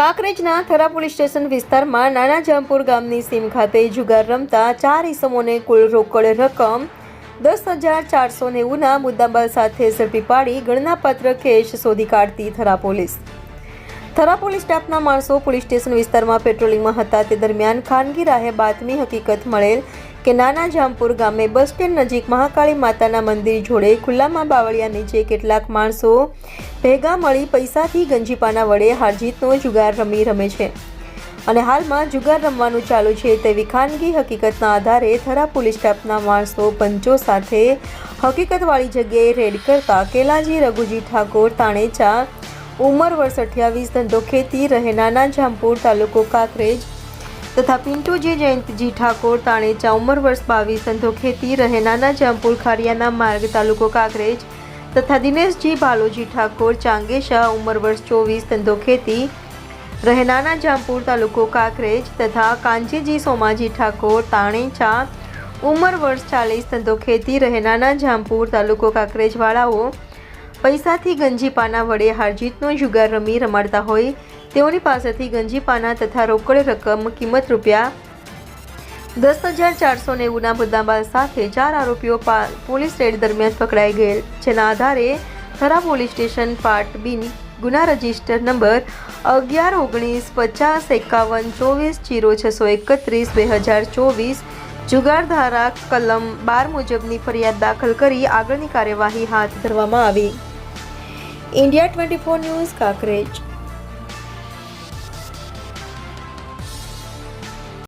કાંકરેજના Thara police station વિસ્તારમાં નાના જામપુર ગામની સીમ ખાતે જુગાર રમતા ચાર ઇસમોને કુલ રોકડ રકમ દસ હજાર ચારસો નેવુંના મુદ્દામાલ સાથે ઝડપી પાડી ગણનાપાત્ર કેશ શોધી કાઢતી થરા પોલીસ. થરા પોલીસ સ્ટાફના માણસો પોલીસ સ્ટેશન વિસ્તારમાં પેટ્રોલિંગમાં હતા. તે દરમિયાન ખાનગી રાહે બાતમી હકીકત મળેલ કે નાના જામપુર ગામે બસ સ્ટેન્ડ નજીક મહાકાળી માતાના મંદિર જોડે ખુલ્લામાં બાવળિયા નીચે કેટલાક માણસો ભેગા મળી પૈસાથી ગંજીપાના વડે હારજીતનો જુગાર રમી રમે છે. અને હાલમાં જુગાર રમવાનું ચાલુ છે તેવી ખાનગી હકીકતના આધારે થરા પોલીસ સ્ટાફના માણસો પંચો સાથે હકીકતવાળી જગ્યાએ રેડ કરતા કેલાજી રઘુજી ઠાકોર, તાણેચા, ઉંમર વર્ષ અઠ્યાવીસ ધંધો ખેતી રહે નાના જામપુર તાલુકો કાંકરેજ તથા પિન્ટુજી જયંતજી ઠાકોર તાણેચા ઉંમર વર્ષ બાવીસ ધંધો ખેતી રહે નાના જામપુર, ખારિયાના માર્ગ, તાલુકો કાંકરેજ તથા દિનેશજી બાલોજી ઠાકોર, ચાંગેશા, ઉંમર વર્ષ ચોવીસ ધંધો ખેતી રહે નાના જામપુર, તાલુકો કાંકરેજ તથા કાંજીજી સોમાજી ઠાકોર તાણેચા ઉંમર વર્ષ ચાલીસ ધંધો ખેતી રહે નાના જામપુર, તાલુકો કાંકરેજવાળાઓ પૈસાથી ગંજીપાના વડે હારજીતનો જુગાર રમી રમાડતા હોય તેઓની પાસેથી ગંજીપાના તથા રોકડ રકમ કિંમત રૂપિયા દસ હજાર ચારસો નેવુંના મુદ્દામાલ સાથે ચાર આરોપીઓ પોલીસ રેડ દરમિયાન પકડાઈ ગયેલ, જેના આધારે થરા પોલીસ સ્ટેશન પાર્ટ બિન ગુના રજિસ્ટર નંબર અગિયાર ઓગણીસ પચાસ એકાવન ચોવીસ જીરો છસો એકત્રીસ બે હજાર ચોવીસ જુગાર ધારા કલમ બાર મુજબની ફરિયાદ દાખલ કરી આગળની કાર્યવાહી હાથ ધરવામાં આવી. India twenty four news Kankrej.